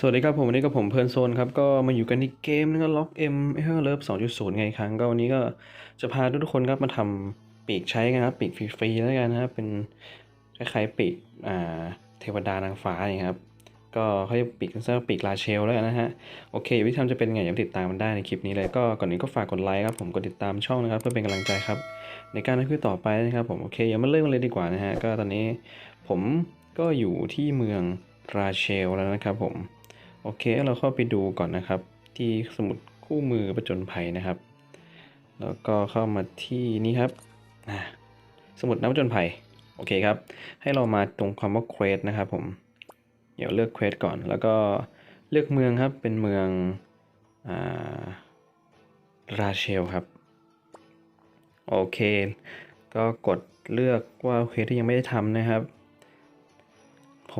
สวัสดีครับผมวันนี้กับผมเพลินโซนครับก็มาอยู่กันในเกมนะครับล็อกเอ็มเฮอร์เลิฟสองจุดศูนย์ไงครั้งก็วันนี้ก็จะพาทุกคนครับมาทำปีกใช้กันครับปีกฟรีๆแล้วกันนะครับเป็นคล้ายๆปีกอ่าเทวดานางฟ้าอย่างครับก็เขาเรียกปีกกันซะปีกลาเชลแล้วกันนะฮะโอเควิธีทำจะเป็นไงอย่าลืมติดตามมันได้ในคลิปนี้เลยก็ก่อนอื่นก็ฝากกดไลค์ครับผมกดติดตามช่องนะครับเพื่อเป็นกำลังใจครับ ในการทำคลิปต่อไปนะครับผมโอเคอย่ามาเริ่มเลยดีกว่านะฮะก็ตอนนี้ผมก็อยู่ที่เมืองราเชลแล้วนะครับผม โอเค เราเข้าไปดูก่อนนะครับ ที่สมุดคู่มือประจนภัยนะครับ แล้วก็เข้ามาที่นี่ครับ สมุดนักประจนภัย โอเคครับ ให้เรามาตรงคำว่าเควสนะครับผม เดี๋ยวเลือกเควสก่อน แล้วก็เลือกเมืองครับ เป็นเมืองอ่าราเชลครับ โอเค ก็กดเลือกว่าเควสที่ยังไม่ได้ทำนะครับ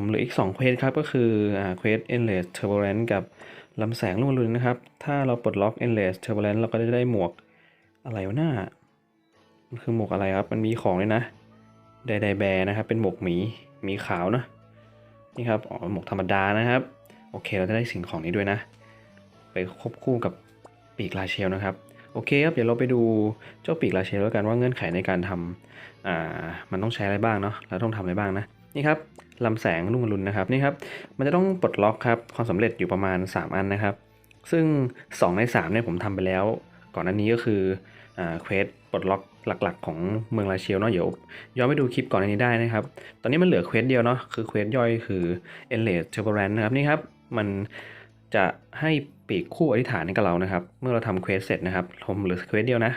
ผมเหลืออีก2เควสครับ ก็คือเควส endless turbulence กับลำแสงลุ่งอรุณนะครับ ถ้าเราปลดล็อก endless turbulence เราก็จะได้หมวกอะไรวะหน้า มันคือหมวกอะไรครับ มันมีของเลยนะไดไดแบร์นะครับ เป็นหมวกหมีหมีขาวนะนี่ครับอ๋อหมวกธรรมดานะครับ โอเค เราจะได้สิ่งของนี้ด้วยนะ ไปควบคู่กับปีกลาเชลนะครับ โอเคครับ เดี๋ยวเราไปดูเจ้าปีกลาเชลแล้วกันว่าเงื่อนไขในการทำอ่า มันต้องใช้อะไรบ้างเนาะ แล้วต้องทำอะไรบ้างนะ นี่ครับ ลำแสงรุ่งอรุณนะครับนี่ครับมันจะต้องปลดล็อกครับความสำเร็จอยู่ประมาณ 3 อันนะครับ ซึ่ง 2 ใน3เนี่ยผมทำไปแล้ว ก่อนหน้านี้ก็คืออ่าเควสปลดล็อกหลักๆ ของเมืองลาเชียวเนาะเดี๋ยวย้อนไปดูคลิปก่อนหน้านี้ได้นะครับ ตอนนี้มันเหลือเควสเดียวเนาะคือเควสย่อยคือ Endless Turbulence นะครับนี่ครับมันจะให้ปีกคู่อธิษฐานให้กับเรานะครับ เมื่อเราทำเควสเสร็จนะครับผมเหลือเควสเดียวนะ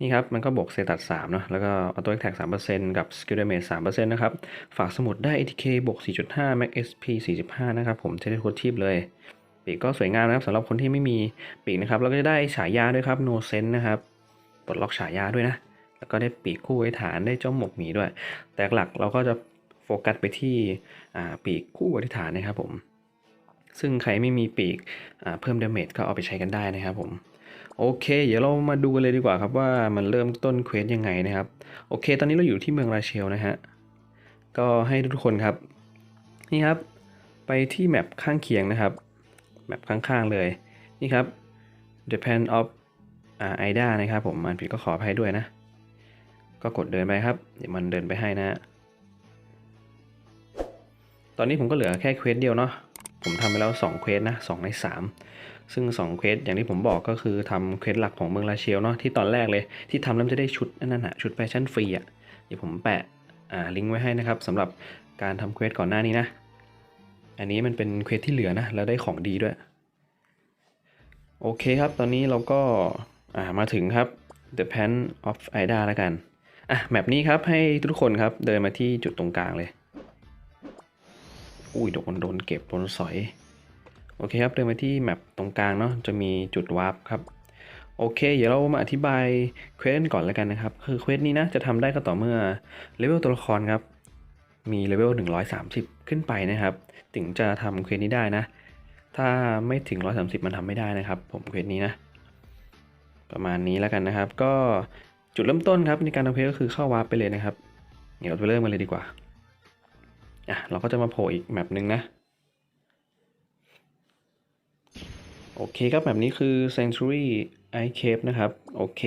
นี่ครับ มันก็บวกเซตัด3เนาะแล้วก็ออโต้แท็ก3%กับ Skill Damage 3%นต์นะครับ ฝากสมุดได้ ATK บวก4.5 Max SP 45นะครับ ผมใช้ได้ทุกทีปเลย ปีกก็สวยงามนะครับสำหรับคนที่ไม่มีปีกนะครับ แล้วก็จะได้ฉายาด้วยครับ No Sense นะครับปลดล็อกฉายาด้วยนะ แล้วก็ได้ปีกคู่ไว้ฐานได้เจ้าหมกหมีด้วย แต่หลักเราก็จะโฟกัสไปที่อ่าปีกคู่ไว้ฐานนะครับผมซึ่งใครไม่มีปีกอ่าเพิ่มเดเมจก็เอาไปใช้กันได้นะครับผม โอเค เดี๋ยวเรามาดูกันเลยดีกว่าครับว่ามันเริ่มต้นเควสยังไงนะครับ โอเค ตอนนี้เราอยู่ที่เมืองราเชลนะฮะ ก็ให้ทุกคนครับ นี่ครับ ไปที่แมปข้างเคียงนะครับ แมปข้างๆเลย นี่ครับ Japan of อ่าไอด้านะครับผมมันผิดก็ขออภัยด้วยนะ ก็กดเดินไปครับ เดี๋ยวมันเดินไปให้นะฮะ ตอนนี้ผมก็เหลือแค่เควสเดียวเนาะ ผมทำไปแล้ว2เควสนะ2ใน3 ซึ่ง2เควสอย่างที่ผมบอกก็คือทำเควสหลักของเมืองลาเชลเนาะที่ตอนแรกเลย ที่ทำแล้วจะได้ชุดนั่นน่ะชุดแฟชั่นฟรีอะเดี๋ยวผมแปะอ่าลิงก์ไว้ให้นะครับสำหรับการทำเควสก่อนหน้านี้นะ อันนี้มันเป็นเควสที่เหลือนะแล้วได้ของดีด้วย โอเคครับตอนนี้เราก็อ่ามาถึงครับ The Pan of Ida แล้วกันอะแมปนี้ครับให้ทุกคนครับเดินมาที่จุดตรงกลางเลย อุ้ยโดนโดนเก็บโดนสอย โอเคครับเดินมาที่แมปตรงกลางเนาะจะมีจุดวาร์ปครับโอเค เดี๋ยวเรามาอธิบายเควสก่อนแล้วกันนะครับ คือเควสนี้นะจะทำได้ก็ต่อเมื่อเลเวลตัวละครครับ มีเลเวล130 ขึ้นไปนะครับ ถึงจะทำเควสนี้ได้นะ ถ้าไม่ถึง 130 มันทำไม่ได้นะครับ ผมเควสนี้นะ ประมาณนี้แล้วกันนะครับ ก็จุดเริ่มต้นครับในการทำเควสก็คือเข้าวาร์ปไปเลยนะครับ เดี๋ยวเราไปเริ่มกันเลยดีกว่าอะเราก็จะมาโผล่อีกแมปหนึ่งนะ โอเคครับแบบนี้คือ Sanctuary Ice Cave นะครับโอเค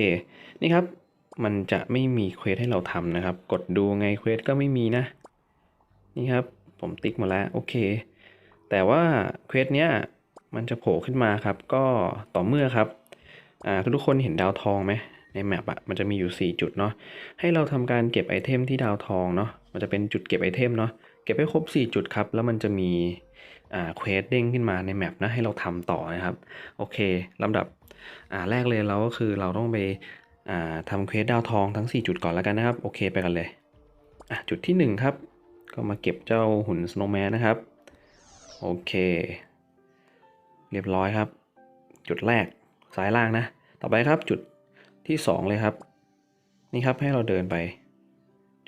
นี่ครับมันจะไม่มีเควสให้เราทำนะครับ กดดูไงเควสก็ไม่มีนะ นี่ครับผมติ๊กมาแล้วโอเค แต่ว่าเควสเนี้ยมันจะโผล่ขึ้นมาครับ ก็ต่อเมื่อครับอ่าทุกคนเห็นดาวทองไหมในแมปอะมันจะมีอยู่ 4 จุดเนาะให้เราทำการเก็บไอเทมที่ดาวทองเนาะมันจะเป็นจุดเก็บไอเทมเนาะเก็บให้ครบ 4 จุดครับ แล้วมันจะมี เควสเด้งขึ้นมาในแมปนะให้เราทำต่อนะครับ โอเคลำดับอ่าแรกเลยเราก็คือเราต้องไปอ่าทำเควสดาวทองทั้ง 4 จุดก่อนแล้วกันนะครับ โอเคไปกันเลยอะจุดที่ 1 ครับ ก็มาเก็บเจ้าหุ่นสโนว์แมนนะครับ โอเค เรียบร้อยครับ จุดแรกซ้ายล่างนะ ต่อไปครับจุดที่ 2 เลยครับ นี่ครับให้เราเดินไป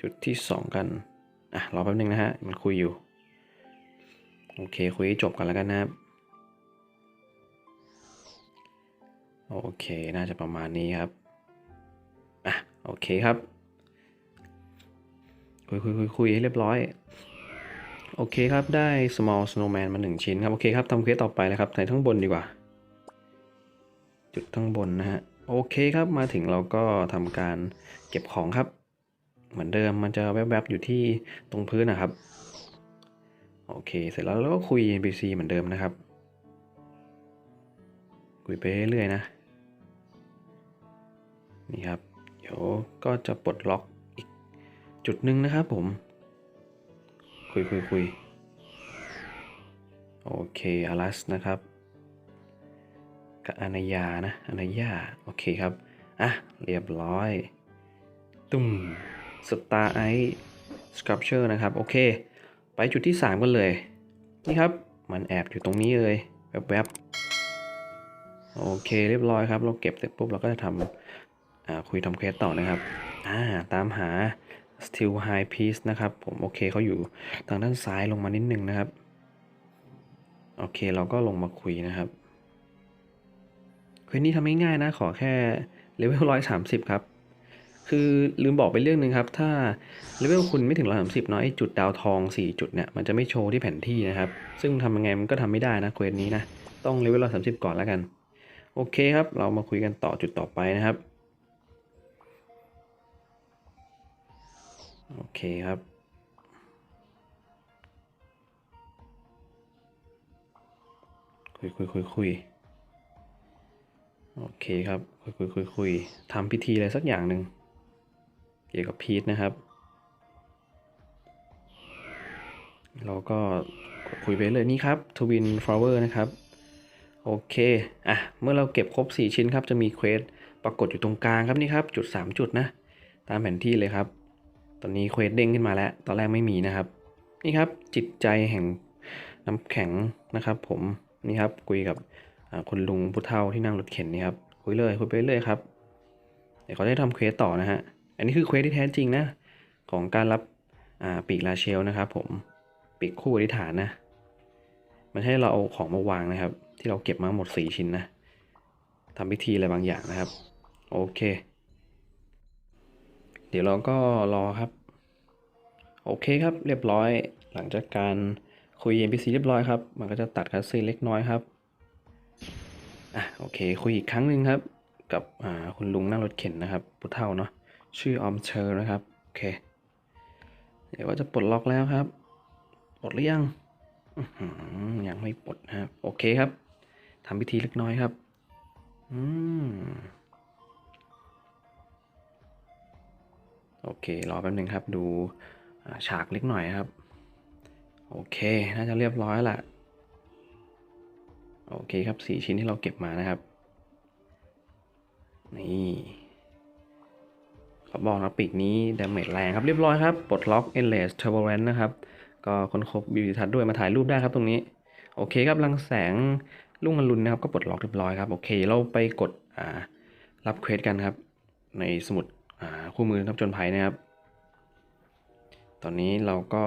จุดที่ 2 กัน อะรอแป๊บนึงนะฮะมันคุยอยู่ โอเคคุยให้จบก่อนแล้วกันนะครับ โอเคน่าจะประมาณนี้ครับ อะโอเคครับ คุยคุยคุยคุยให้เรียบร้อย โอเคครับได้ small snowman มาหนึ่งชิ้นครับ โอเคครับทำเควสต่อไปเลยครับในทั้งบนดีกว่า จุดข้งบนนะฮะโอเคครับมาถึงเราก็ทำการเก็บของครับ เหมือนเดิมมันจะแวบๆอยู่ที่ตรงพื้นนะครับ โอเค เสร็จแล้วเราก็คุย NPC เหมือนเดิมนะครับ คุยไปเรื่อยๆนะ นี่ครับ เดี๋ยวก็จะปลดล็อกอีกจุดหนึ่งนะครับผม คุยคุยคุยโอเคอลัสนะครับกับอานายานะอานายาโอเคครับ อะ เรียบร้อย ตุ้มสตาร์ไอสครับเชอร์นะครับ โอเค ไปจุดที่ 3 กันเลย นี่ครับ มันแอบอยู่ตรงนี้เลยแวบๆโอเคเรียบร้อยครับ เราเก็บเสร็จปุ๊บเราก็จะทำคุยทำเควสต่อนะครับอ่าตามหา Steel High Piece นะครับ ผมโอเคเขาอยู่ทางด้านซ้ายลงมานิดนึงนะครับ โอเคเราก็ลงมาคุยนะครับเควสนี้ทำง่ายๆนะขอแค่เลเวลร้อยสามสิบครับ คือลืมบอกไปเรื่องหนึ่งครับ ถ้าเลเวลคุณไม่ถึงร้อยสามสิบเนาะไอจุดดาวทองสี่จุดเนี่ยมันจะไม่โชว์ที่แผนที่นะครับ ซึ่งทำยังไงมันก็ทำไม่ได้นะเควสนี้นะ ต้องเลเวลร้อยสามสิบก่อนแล้วกัน โอเคครับ เรามาคุยกันต่อจุดต่อไปนะครับ โอเคครับคุยคุยคุยคุยโอเคครับ คุยคุยคุยคุยทำพิธีอะไรสักอย่างหนึ่ง กี่ยวกับพีทนะครับ เราก็คุยไปเลยนี่ครับทวินฟลาวเวอร์นะครับ โอเค อะ เมื่อเราเก็บครบ 4 ชิ้นครับ จะมีเควสปรากฏอยู่ตรงกลางครับนี่ครับ จุด 3 จุดนะ ตามแผนที่เลยครับ ตอนนี้เควสเด้งขึ้นมาแล้ว ตอนแรกไม่มีนะครับ นี่ครับจิตใจแห่งน้ำแข็งนะครับผม นี่ครับคุยกับคุณลุงผู้เฒ่าที่นั่งรถเข็นนี่ครับ คุยเลยคุยไปเรื่อยครับ เดี๋ยวเขาได้ทำเควสต่อนะฮะ อันนี้คือเควสที่แท้จริงนะ ของการรับปีกลาเชลนะครับผมปีกคู่อธิษฐานนะ มันให้เราเอาของมาวางนะครับ ที่เราเก็บมาหมดสี่ชิ้นนะทำพิธีอะไรบางอย่างนะครับ โอเค เดี๋ยวเราก็รอครับ โอเคครับเรียบร้อยหลังจากการคุย NPC เรียบร้อยครับ มันก็จะตัดคัสซีนเล็กน้อยครับอะโอเค คุยอีกครั้งหนึ่งครับ กับคุณลุงนั่งรถเข็นนะครับผู้เฒ่าเนาะ ชื่อออมเชอร์นะครับ โอเค เดี๋ยวก็จะปลดล็อกแล้วครับ ปลดหรือยังอยังไม่ปลดครับ โอเคครับทำพิธีเล็กน้อยครับ อืม โอเค รอแป๊บนึงครับ ดูฉากเล็กหน่อยครับ โอเค น่าจะเรียบร้อยละโอเคครับสี่ชิ้นที่เราเก็บมานะครับ นี่ เขาบอกนะปีกนี้ดาเมจแรงครับเรียบร้อยครับปลดล็อก Endless t u r b u l e n นะครับ ก็คนครบวิวทัศน์ด้วยมาถ่ายรูปได้ครับตรงนี้ โอเคครับรังแสงลุ่งอรุณนะครับ ก็ปลดล็อกเรียบร้อยครับ โอเค เราไปกดรับเควสกันครับ ในสมุดคู่มือนับจนภัยนะครับ ตอนนี้เราก็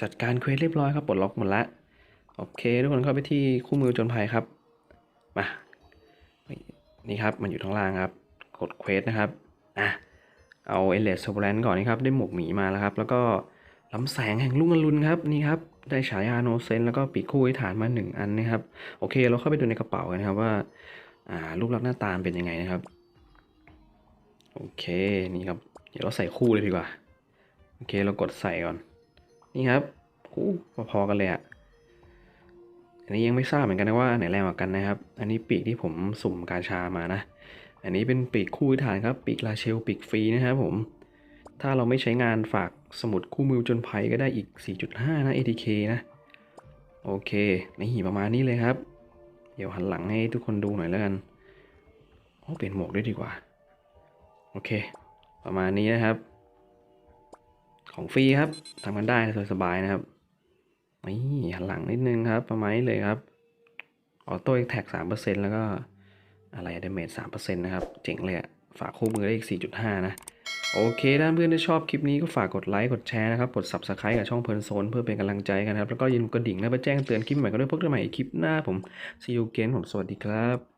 จัดการเควสเรียบร้อยครับปลดล็อกหมดละโอเค ทุกคนเข้าไปที่คู่มือจนภัยครับมานี่ครับมันอยู่ข้างล่างครับ กดเควสนะครับอะ เอาเอเลสโซแลนก่อนนี่ครับ ได้หมวกหมีมาแล้วครับ แล้วก็ลำแสงแห่งลุ่งอรุณครับนี่ครับได้ฉายาโนเซนแล้วก็ปีกคู่อธิษฐานมาหนึ่งอันนะครับ โอเค เราเข้าไปดูในกระเป๋ากันนะครับว่าอ่ารูปลักษณ์หน้าตาเป็นยังไงนะครับ โอเคนี่ครับ เดี๋ยวเราใส่คู่เลยดีกว่า โอเคเรากดใส่ก่อน นี่ครับคู่พอๆกันเลยอะอันนี้ยังไม่ทราบเหมือนกันนะว่าไหนแรงกว่ากันนะครับ อันนี้ปีกที่ผมสุ่มกาชามานะ อันนี้เป็นปีกคู่ฐานครับ ปีกลาเชลปีกฟรีนะครับผม ถ้าเราไม่ใช้งานฝากสมุดคู่มือจนภัยก็ได้อีก 4.5 นะ ATK นะ โอเค นี่ประมาณนี้เลยครับ เดี๋ยวหันหลังให้ทุกคนดูหน่อยแล้วกันโอ้เปลี่ยนหมวกด้วยดีกว่า โอเค ประมาณนี้นะครับ ของฟรีครับทำกันได้สบายๆนะครับนี่หันหลังนิดนึงครับ ประมาณนี้เลยครับออโต้แท็กสามเปอร์เซ็นแล้วก็ อะไรเดเมจสามเปอร์เซ็นต์นะครับ เจ๋งเลยอะฝากคู่มือได้อีกสี่จุดห้านะ โอเคถ้าเพื่อนที่ชอบคลิปนี้ก็ฝากกดไลค์กดแชร์นะครับ กด subscribe กับช่องเพลินโซนเพื่อเป็นกำลังใจกันนะครับ แล้วก็ยินกระดิ่งและไปแจ้งเตือนคลิปใหม่กันด้วยพบกันใหม่อีคลิปหน้าผมซีอูเกนผมสวัสดีครับ